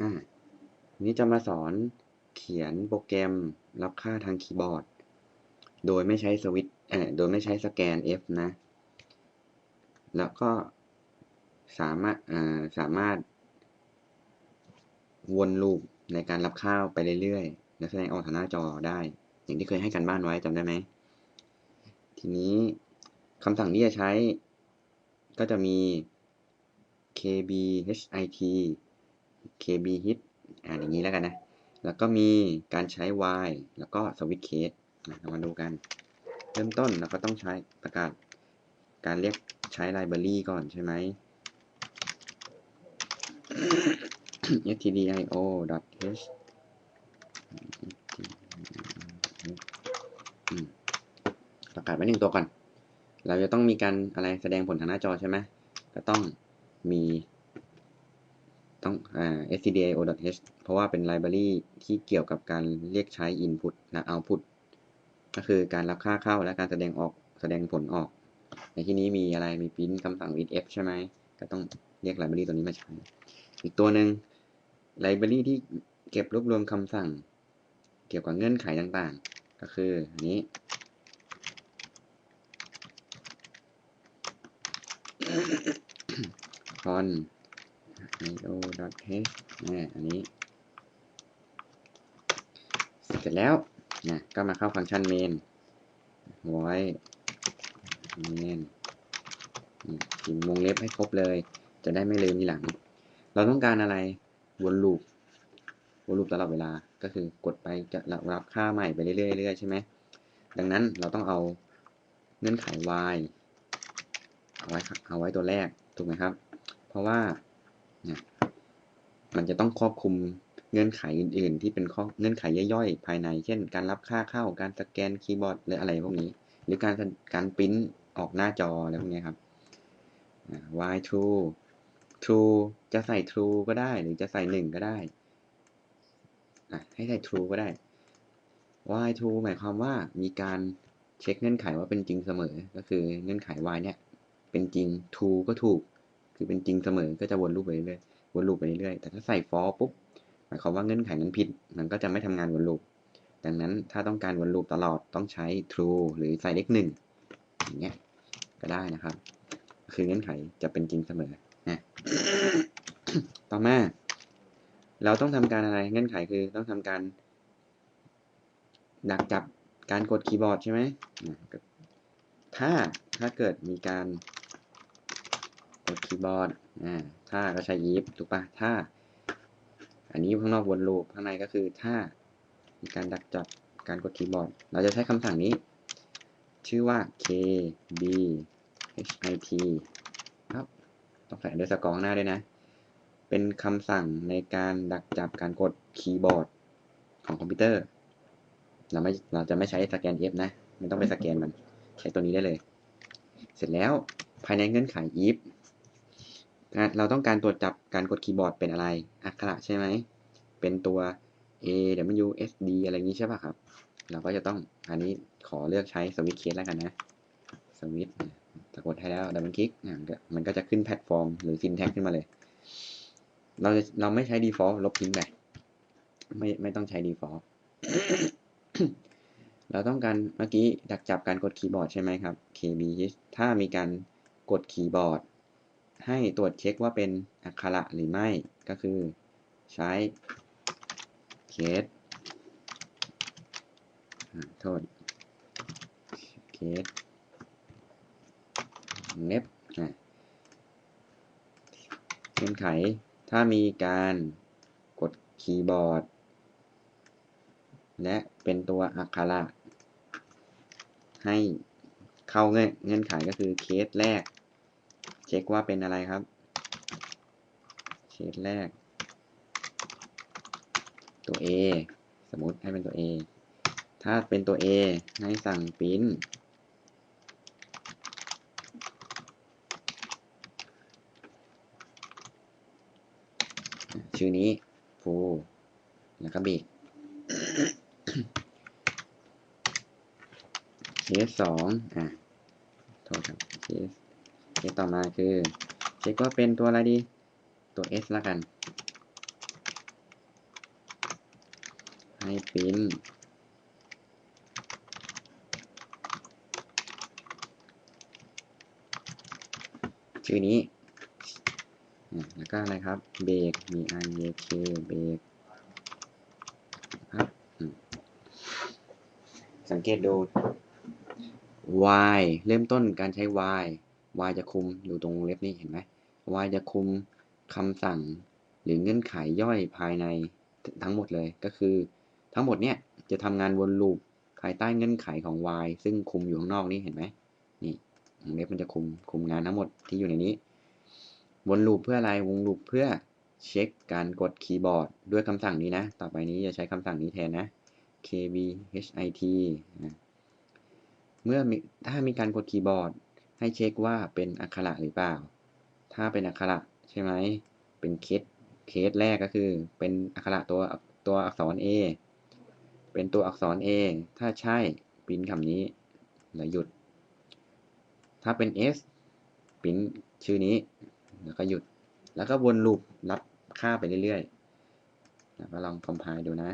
อ่าวันนี้จะมาสอนเขียนโปรแกรมรับค่าทางคีย์บอร์ด โดยไม่ใช้สวิตช์เอ่อโดยไม่ใช้สแกน F นะ แล้วก็สามารถอ่าสามารถ วนลูปในการรับข้าวไปเรื่อยๆ และแสดงออกทางหน้าจอได้ อย่างที่เคยให้กันบ้านไว้จำได้ไหม ทีนี้คำสั่งที่จะใช้ก็จะมี kb hit kb hit อ่านอย่างนี้แล้วกันนะ แล้วก็มีการใช้ y แล้วก็ switch case เรามาดูกัน เริ่มต้นเราก็ต้องใช้ประกาศ การเรียกใช้ library ก่อนใช่ไหม stdio.h ประกาศไว้หนึ่งตัวก่อน เราจะต้องมีการอะไรแสดงผลทางหน้าจอใช่ไหม ก็ต้องมี ต้องอ่า stdio.h เพราะว่าเป็น library ที่เกี่ยวกับการเรียกใช้ input และ output ก็คือการรับค่าเข้าและการแสดงออกแสดงผลออก ในที่นี้มีอะไรมี print คำสั่ง readf ใช่ไหมก็ต้องเรียก library ตัวนี้มาใช้ อีกตัวหนึ่ง library ที่เก็บรวบรวมคำสั่ง เกี่ยวกับเงื่อนไขต่างๆ ก็คืออันนี้ con io.h นี่อันนี้ เสร็จแล้วนะก็มาเข้าฟังก์ชัน main void main พิมพ์วงเล็บให้ครบเลย จะได้ไม่ลืมทีหลัง เราต้องการอะไรวนลูปวนลูปตลอดเวลาก็คือกดไปจะรับค่าใหม่ไปเรื่อยๆใช่ไหมดังนั้นเราต้องเอาเงื่อนไข y เอาไว้เอาไว้ตัวแรกถูกไหมครับ เพราะว่า นี่ยมันจะต้องครอบคลุมเงื่อนไขอื่น ๆ ที่เป็นข้อเงื่อนไขย่อยๆ ภายใน เช่น การรับค่าเข้า การสแกนคีย์บอร์ดหรืออะไรพวกนี้ หรือการการปริ้นออกหน้าจออะไรพวกนี้ครับ y true true จะใส่ true ก็ได้ หรือจะใส่หนึ่งก็ได้ ให้ใส่ true ก็ได้ y true หมายความว่ามีการเช็คเงื่อนไขว่าเป็นจริงเสมอ ก็คือเงื่อนไข y เนี่ย เป็นจริง true ก็ถูก คือเป็นจริงเสมอก็จะวนลูปไปเรื่อยๆวนลูปไปเรื่อยๆแต่ถ้าใส่ false ปุ๊บหมายความว่าเงื่อนไขนั้นผิด มันก็จะไม่ทำงานวนลูปดังนั้นถ้าต้องการวนลูปตลอดต้องใช้ true หรือใส่เลขหนึ่งอย่างเงี้ยก็ได้นะครับ คือเงื่อนไขจะเป็นจริงเสมอนะต่อมา เราต้องทำการอะไรเงื่อนไขคือต้องทำการดักจับการกดคีย์บอร์ดใช่ไหมถ้าถ้าเกิดมีการ กดคีย์บอร์ดอ่าถ้าก็ใช้ยิบถูกปะถ้า อันนี้ข้างนอกวนลูปข้างในก็คือถ้ามีการดักจับการกดคีย์บอร์ด เราจะใช้คำสั่งนี้ ชื่อว่า kb hit ครับต้องใส่ด้วยสกอร์หน้าด้วยนะ เป็นคำสั่งในการดักจับการกดคีย์บอร์ดของคอมพิวเตอร์ เราไม่ เราจะไม่ใช้สแกน F นะ ไม่ต้องไปสแกนมัน ใช้ตัวนี้ได้เลย เสร็จแล้วภายในเงื่อนไข if เราต้องการตรวจจับการกดคีย์บอร์ดเป็นอะไรอักขระใช่ไหม เป็นตัว A W S D อะไรอย่างนี้ใช่ป่ะครับ เราก็จะต้องอันนี้ขอเลือกใช้สวิตช์เคสแล้วกันนะ สวิตช์จะกดให้แล้วดับเบิลคลิกมันก็จะขึ้นแพลตฟอร์มหรือซินแท็กขึ้นมาเลย เราจะเราไม่ใช้ default ลบทิ้งไป ไม่ไม่ต้องใช้ default เราต้องการเมื่อกี้ดักจับการกดคีย์บอร์ดใช่ไหมครับ kb ถ้ามีการกดคีย์บอร์ด ให้ตรวจเช็คว่าเป็นอักขระหรือไม่ก็คือใช้ case โทษ case เน็บเงื่อนไข ถ้ามีการกดคีย์บอร์ด และเป็นตัวอักขระให้เข้าเงื่อนไขก็คือเคสแรก เช็คว่าเป็นอะไรครับเคสแรก ตัว A สมมติให้เป็นตัว A ถ้าเป็นตัว A ให้สั่งปริ้นชื่อนี้ฟูแล้วก็บีกเคสสองอะโทษครับเคส เคต่อมาคือ เช็คว่าเป็นตัวอะไรดี ตัว S ละกัน ให้ปริ้นชื่อนี้ แล้วก็อะไรครับเบรกมี i a k เบรกครับสังเกตดู y เริ่มต้นการใช้ y y จะคุมอยู่ตรงเล็บนี้เห็นไหม y จะคุมคำสั่งหรือเงื่อนไขย่อยภายในทั้งหมดเลย ก็คือทั้งหมดเนี่ยจะทำงานวนลูปภายใต้เงื่อนไขของ y ซึ่งคุมอยู่ข้างนอกนี้เห็นไหมนี่วงเล็บมันจะคุมคุมงานทั้งหมดที่อยู่ในนี้ วนลูปเพื่ออะไรวงลูปเพื่อเช็คการกดคีย์บอร์ดด้วยคำสั่งนี้นะ ต่อไปนี้จะใช้คำสั่งนี้แทนนะ kbhit เมื่อถ้ามีการกดคีย์บอร์ด ให้เช็คว่าเป็นอักขระหรือเปล่า ถ้าเป็นอักขระใช่ไหม เป็นเคส เคสแรกก็คือ เป็นอักขระตัวตัวอักษร A เป็นตัวอักษร A ถ้าใช่ปิ้นคำนี้แล้วหยุด ถ้าเป็น S ปิ้นชื่อนี้ แล้วก็หยุด แล้วก็วนลูปรับค่าไปเรื่อยๆ แล้วก็ลองคอมไพล์ดูนะ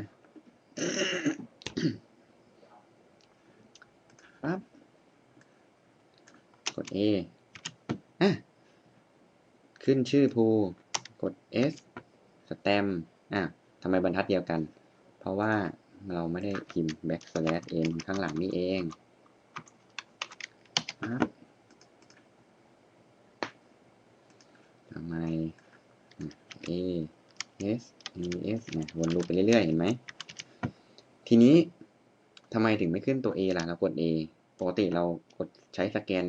ปั๊บ กด A อะขึ้นชื่อภูกด S สแตมอะทำไมบรรทัดเดียวกัน เพราะว่าเราไม่ได้พิมพ์ backslash n ข้างหลังนี่เองทำไม A S E S เนี่ยวนลูปไปเรื่อยๆ เห็นไหม ทีนี้ทำไมถึงไม่ขึ้นตัว A ล่ะ เรากด A ปกติเรากด ใช้สแกน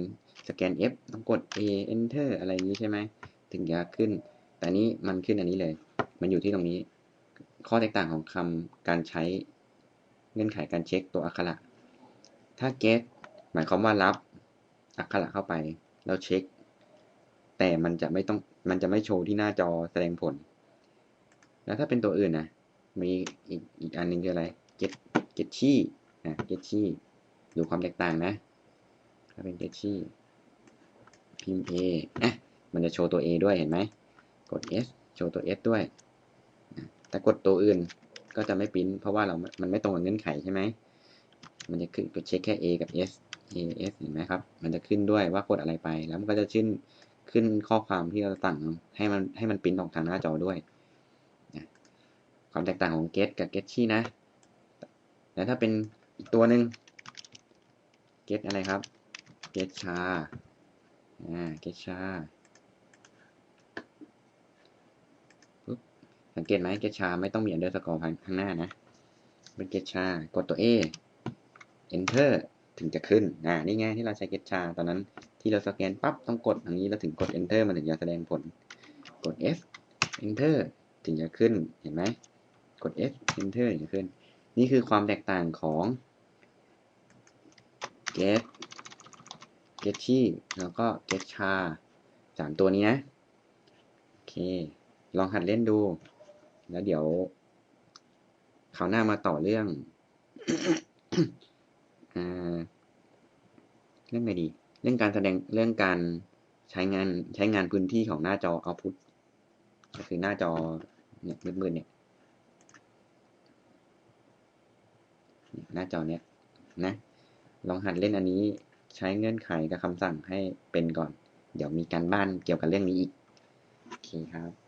สแกน F ต้องกด A Enter อะไรอย่างนี้ใช่ไหมถึงจะขึ้น แต่นี้มันขึ้นอันนี้เลย มันอยู่ที่ตรงนี้ ข้อแตกต่างของคำการใช้เงื่อนไขการเช็คตัวอักขระ ถ้า get หมายความว่ารับอักขระเข้าไปแล้วเช็ค แต่มันจะไม่ต้องมันจะไม่โชว์ที่หน้าจอแสดงผล แล้วถ้าเป็นตัวอื่นนะมีอีกอีกอันหนึงคืออะไร get get ชี่นะ get ชี่ดูความแตกต่างนะ ถ้าเป็น get ชี่พิมพ์ A อะมันจะโชว์ตัว A ด้วยเห็นไหมกด S โชว์ตัว S ด้วยแต่กดตัวอื่นก็จะไม่ปิ้นเพราะว่าเรา มันไม่ตรงกับเงื่อนไขใช่ไหม มันจะขึ้นก็เช็คแค่ A กับ S A S เห็นไหมครับ มันจะขึ้นด้วยว่ากดอะไรไป แล้วมันก็จะขึ้นขึ้นข้อความที่เราสั่งให้มันให้มันปิ้นออกทางหน้าจอด้วย ความแตกต่างของ get กับ get ชี่นะ แล้วถ้าเป็นอีกตัวหนึ่ง get อะไรครับ get char อ่า get char ปุ๊บสังเกตไหม get char ไม่ต้องมี underscore ข้างหน้านะ เป็น get char กดตัว A enter ถึงจะขึ้นอ่านี่ไงที่เราใช้ get char ตอนนั้นที่เราสแกนปั๊บต้องกดอย่างนี้แล้วถึงกด enter มันถึงจะแสดงผล กด S enter ถึงจะขึ้นเห็นไหมกด S enter ถึงจะขึ้น นี่คือความแตกต่างของ get get ชี่แล้วก็ get car สามตัวนี้นะ โอเค ลองหัดเล่นดู แล้วเดี๋ยวคราวหน้ามาต่อเรื่องอ่าเรื่องอะไหนดี เรื่องการแสดงเรื่องการใช้งานใช้งานพื้นที่ของหน้าจอ output ก็คือหน้าจอเนี่ยมืดๆเนี่ยหน้าจอเนี้ยนะ ลองหัดเล่นอันนี้ ใช้เงื่อนไขกับคำสั่งให้เป็นก่อน เดี๋ยวมีการบ้านเกี่ยวกับเรื่องนี้อีก โอเคครับ